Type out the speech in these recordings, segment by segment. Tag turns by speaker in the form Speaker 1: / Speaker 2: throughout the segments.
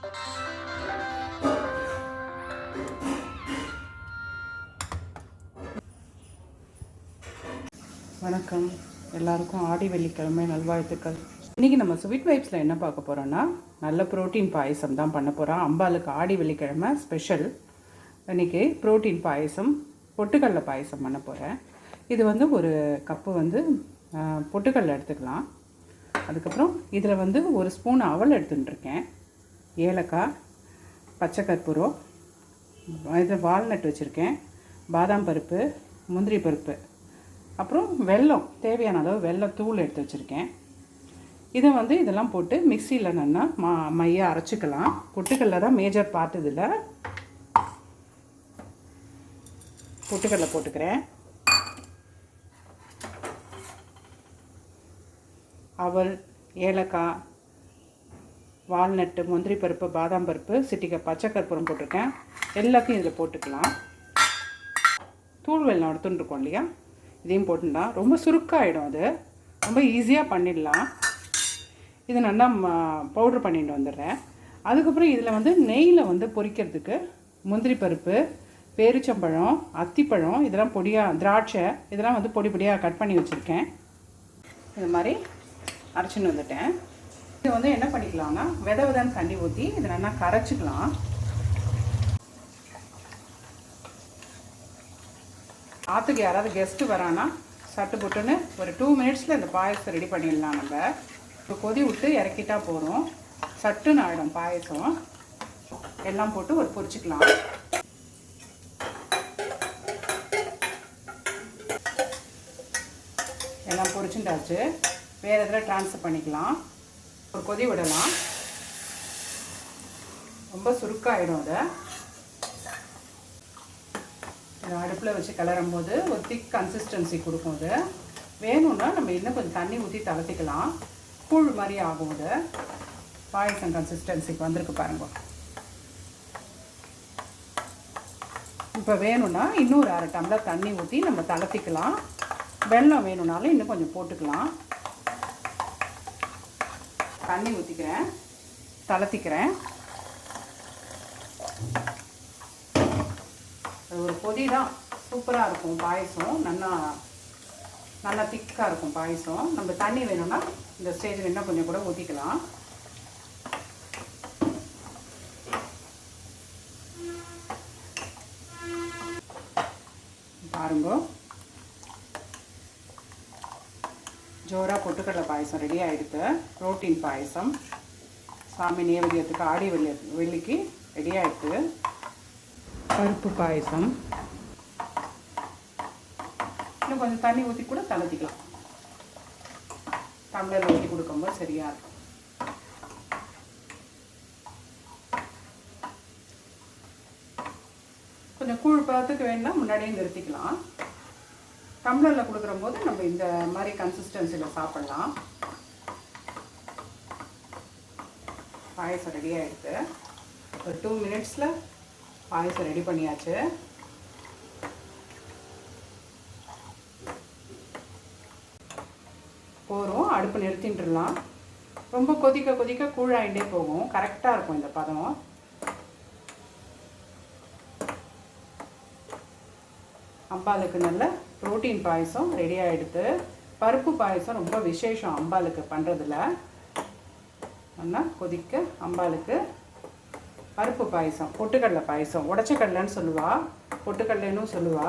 Speaker 1: வணக்கம். எல்லாருக்கும் ஆடி வெள்ளிக்கிழமை நல்வாழ்த்துக்கள். இன்றைக்கி நம்ம ஸ்வீட் வைப்ஸில் என்ன பார்க்க போகிறோன்னா நல்ல ப்ரோட்டீன் பாயசம் தான் பண்ண போகிறோம் அம்பாளுக்கு ஆடி வெள்ளிக்கிழமை ஸ்பெஷல் இன்றைக்கி புரோட்டீன் பாயசம் பொட்டுக்கடலை பாயசம் பண்ண போகிறேன் இது வந்து ஒரு கப்பு வந்து பொட்டுக்கடலை எடுத்துக்கலாம். அதுக்கப்புறம் இதில் வந்து ஒரு ஸ்பூன் அவல் எடுத்துட்டுருக்கேன். ஏலக்காய் பச்சை கற்பூரம் இது வால்நட் வச்சுருக்கேன் பாதாம் பருப்பு முந்திரி பருப்பு. அப்புறம் வெல்லம் தேவையான அளவு வெல்லம் தூள் எடுத்து வச்சுருக்கேன். இதை வந்து இதெல்லாம் போட்டு மிக்சியில் நல்லா மா மைய அரைச்சிக்கலாம். பொட்டுக்கல்ல தான் மேஜர் பார்ட் இதில். பொட்டுக்கல்ல போட்டுக்கிறேன். அவல் ஏலக்காய் வால்நட்டு முந்திரி பருப்பு பாதாம் பருப்பு சிட்டிக்காய் பச்சை கற்பூரம் போட்டிருக்கேன். எல்லாத்தையும் இதில் போட்டுக்கலாம். தூள் வெல்லம் இல்லையா? இதையும் போட்டுடலாம். ரொம்ப சுருக்காகிடும் அது. ரொம்ப ஈஸியாக பண்ணிடலாம். இது நல்லா பவுட்ரு பண்ணிட்டு வந்துடுறேன். அதுக்கப்புறம் இதில் வந்து நெய்யில் வந்து பொரிக்கிறதுக்கு முந்திரி பருப்பு பேரிச்சம்பழம் அத்திப்பழம் இதெல்லாம் பொடியாக திராட்சை இதெல்லாம் வந்து பொடி பொடியாக கட் பண்ணி வச்சுருக்கேன். இது மாதிரி அரைச்சின்னு வந்துட்டேன். இது வந்து என்ன பண்ணிக்கலாம்னா வித விதன்னு தண்ணி ஊற்றி இதை நல்லா கரைச்சிக்கலாம். ஆற்றுக்கு யாராவது கெஸ்ட்டு வரானா சட்டு புட்டுன்னு ஒரு டூ மினிட்ஸில் இந்த பாயசம் ரெடி பண்ணிடலாம் நம்ம. இப்போ கொதி விட்டு இறக்கிட்டா போகிறோம் சட்டுன்னு ஆகிடும் பாயசம். எல்லாம் போட்டு ஒரு பொரிச்சிக்கலாம். எல்லாம் பொரிச்சுட்டாச்சு. வேறு எதில் ட்ரான்ஸ்ஃபர் பண்ணிக்கலாம். ஒரு கொதி விடலாம். ரொம்ப சுருக்காயிடும் அதை. அடுப்பில் வச்சு கிளறும் போது ஒரு திக் கன்சிஸ்டன்சி கொடுக்கும் அது. வேணும்னா நம்ம இன்னும் கொஞ்சம் தண்ணி ஊற்றி தளர்த்திக்கலாம். கூழ் மாதிரி ஆகும் அது. பாயசம் கன்சிஸ்டன்சிக்கு வந்திருக்கு பாருங்க. இப்போ வேணும்னா இன்னும் ஒரு அரை டம்ளர் தண்ணி ஊற்றி நம்ம தளர்த்திக்கலாம். வெல்லம் வேணும்னாலும் இன்னும் கொஞ்சம் போட்டுக்கலாம். தண்ணி ஊற்றிக்கிறேன் தளர்த்திக்கிறேன். அது ஒரு பொதி தான் சூப்பராக இருக்கும் பாயசம். நல்லா நல்லா திக்காக இருக்கும் பாயசம். நம்ம தண்ணி வேணும்னா இந்த ஸ்டேஜில் இன்னும் கொஞ்சம் கூட ஊற்றிக்கலாம் பாருங்க. ஜோராக பொட்டுக்கடலை பாயசம் ரெடி ஆகிடுது புரோட்டீன் பாயசம். சாமி நேவரியத்துக்கு ஆடி வெள்ளி வெள்ளிக்கு ரெடி ஆகிடுது பருப்பு பாயசம். இன்னும் கொஞ்சம் தண்ணி ஊற்றி கூட தளர்த்திக்கலாம் டம்ளரில் ஊற்றி கொடுக்கும்போது சரியாக இருக்கும். கொஞ்சம் கூழ் பதத்துக்கு வேணும்னா முன்னாடியே நிறுத்திக்கலாம். டம்ளரில் கொடுக்குற போது நம்ம இந்த மாதிரி கன்சிஸ்டன்சியில் சாப்பிட்லாம். பாயசம் ரெடி ஆகிடுது ஒரு டூ மினிட்ஸில் பாயசம் ரெடி பண்ணியாச்சு. போகிறோம் அடுப்பு நிறுத்திட்டுலாம் ரொம்ப கொதிக்க கொதிக்க கூழாயிட்டே போகும். கரெக்டாக இருக்கும் இந்த பதம். அம்பாளுக்கு நல்ல புரோட்டீன் பாயசம் ரெடி ஆகிடுது பருப்பு பாயசம் ரொம்ப விசேஷம் அம்பாளுக்கு பண்ணுறதுல ஒன்றா கொதிக்க அம்பாளுக்கு பருப்பு பாயசம் பொட்டுக்கடலை பாயசம் உடச்சக்கடலைன்னு சொல்லுவாள் பொட்டுக்கடலைன்னு சொல்லுவா.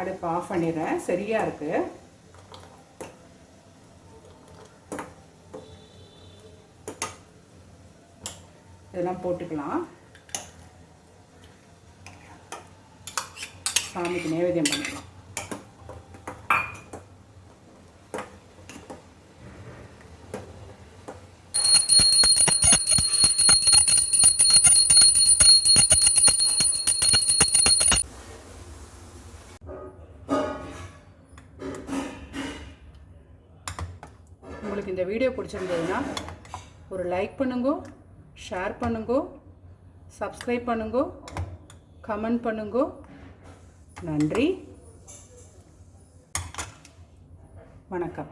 Speaker 1: அடுப்பு ஆஃப் பண்ணிடுறேன். சரியாக இருக்குது இதெல்லாம் போட்டுக்கலாம். சாமிக்கு நைவேத்தியம் பண்ணிக்கலாம். உங்களுக்கு இந்த வீடியோ பிடிச்சிருந்ததுன்னா ஒரு லைக் பண்ணுங்க ஷேர் பண்ணுங்க சப்ஸ்கிரைப் பண்ணுங்க கமெண்ட் பண்ணுங்க. நன்றி. வணக்கம்.